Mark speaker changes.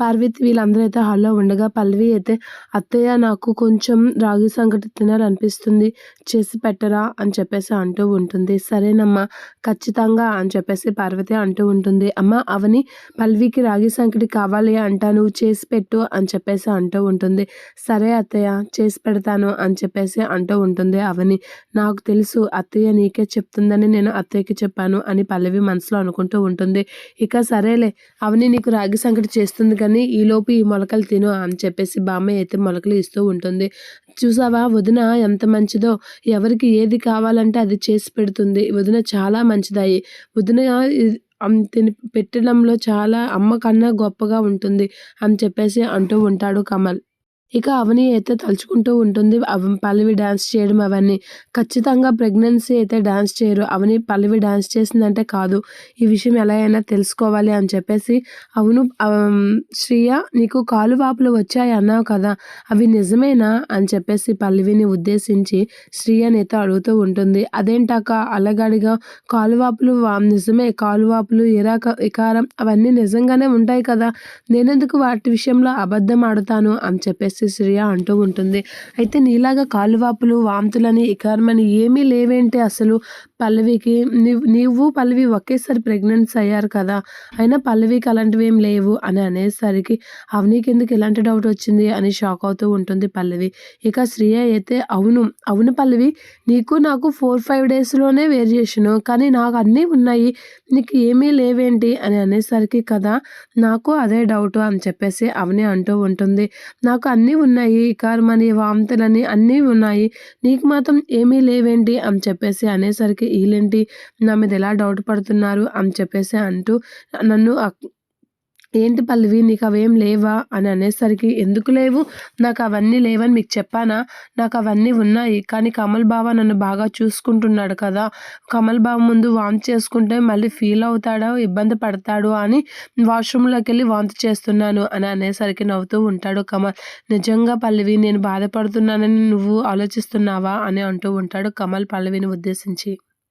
Speaker 1: పార్వతి వీళ్ళందరూ అయితే హాల్లో ఉండగా పల్లవి అయితే అత్తయ్య నాకు కొంచెం రాగి సంగటి తినాలనిపిస్తుంది చేసి పెట్టరా? అని చెప్పేసి అంటూ ఉంటుంది. సరేనమ్మా ఖచ్చితంగా అని చెప్పేసి పార్వతి అంటూ ఉంటుంది. అమ్మ అవని పల్లవికి రాగి సంకటి కావాలి అంటా నువ్వు చేసి పెట్టు అని చెప్పేసి అంటూ ఉంటుంది. సరే అత్తయ్య చేసి పెడతాను అని చెప్పేసి అంటూ ఉంటుంది అవని. నాకు తెలుసు అత్తయ్య నీకే చెప్తుందని నేను అత్తయ్యకి చెప్పాను అని పల్లవి మనసులో అనుకుంటూ ఉంటుంది. ఇక సరేలే అవని నీకు రాగి సంకటి చేస్తుంది కానీ ఈలోపు ఈ మొలకలు తిను అని చెప్పేసి బామ్మయ్య అయితే మొలకలు ఇస్తూ ఉంటుంది. చూసావా? వదిన ఎంత మంచిదో. ఎవరికి ఏది కావాలంటే అది చేసి పెడుతుంది. వదిన చాలా మంచిదాయి. వదిన తిని పెట్టడంలో చాలా అమ్మ కన్నా గొప్పగా ఉంటుంది అని చెప్పేసి అంటూ ఉంటాడు కమల్. ఇక అవని అయితే తలుచుకుంటూ ఉంటుంది. అవ పల్లవి డ్యాన్స్ చేయడం అవన్నీ. ఖచ్చితంగా ప్రెగ్నెన్సీ అయితే డ్యాన్స్ చేయరు. అవని పల్లవి డ్యాన్స్ చేసిందంటే కాదు. ఈ విషయం ఎలా అయినా తెలుసుకోవాలి అని చెప్పేసి. అవును శ్రీయ నీకు కాలు వాపులు వచ్చాయి అన్నావు కదా. అవి నిజమేనా అని చెప్పేసి పల్లవిని ఉద్దేశించి శ్రీయని అయితే అడుగుతూ ఉంటుంది. అదేంటాక అలగడిగా కాలువాపులు నిజమే కాలువాపులు ఇరాక ఇకారం అవన్నీ నిజంగానే ఉంటాయి కదా. నేనెందుకు వాటి విషయంలో అబద్ధం ఆడుతాను అని చెప్పేసి సిసిరియా అంటూ ఉంటుంది. అయితే నీలాగా కాలువాపులు వాంతులని ఇకారమని ఏమీ లేవేంటి అసలు? పల్లవికి నీవు పల్లవి ఒకేసారి ప్రెగ్నెన్సీ అయ్యారు కదా అయినా పల్లవికి అలాంటివి ఏం లేవు అని అనేసరికి అవనీకి ఎందుకు ఎలాంటి డౌట్ వచ్చింది అని షాక్ అవుతూ ఉంటుంది పల్లవి. ఇక శ్రీయ అయితే అవును అవును పల్లవి నీకు నాకు ఫోర్ ఫైవ్ డేస్లోనే వేరియేషను కానీ నాకు అన్నీ ఉన్నాయి నీకు ఏమీ లేవేంటి అని అనేసరికి కదా నాకు అదే డౌట్ అని చెప్పేసి అవని అంటూ ఉంటుంది. నాకు అన్నీ ఉన్నాయి. కర్మని వాంతులని అన్నీ ఉన్నాయి. నీకు మాత్రం ఏమీ లేవేంటి? అని చెప్పేసి అనేసరికి వీళ్ళేంటి నా మీద ఎలా డౌట్ పడుతున్నారు? అని చెప్పేసి అంటూ నన్ను ఏంటి పల్లవి నీకు అవేం లేవా? అని అనేసరికి ఎందుకు లేవు? నాకు అవన్నీ లేవని మీకు చెప్పానా? నాకు అవన్నీ ఉన్నాయి. కానీ కమల్ బావ నన్ను బాగా చూసుకుంటున్నాడు కదా. కమల్ బావ ముందు వాంతి చేసుకుంటే మళ్ళీ ఫీల్ అవుతాడో? ఇబ్బంది పడతాడు అని వాష్రూమ్లోకి వెళ్ళి వాంతి చేస్తున్నాను అని అనేసరికి నవ్వుతూ ఉంటాడు కమల్. నిజంగా పల్లవి నేను బాధపడుతున్నానని నువ్వు ఆలోచిస్తున్నావా? అని అంటూ ఉంటాడు కమల్ పల్లవిని ఉద్దేశించి.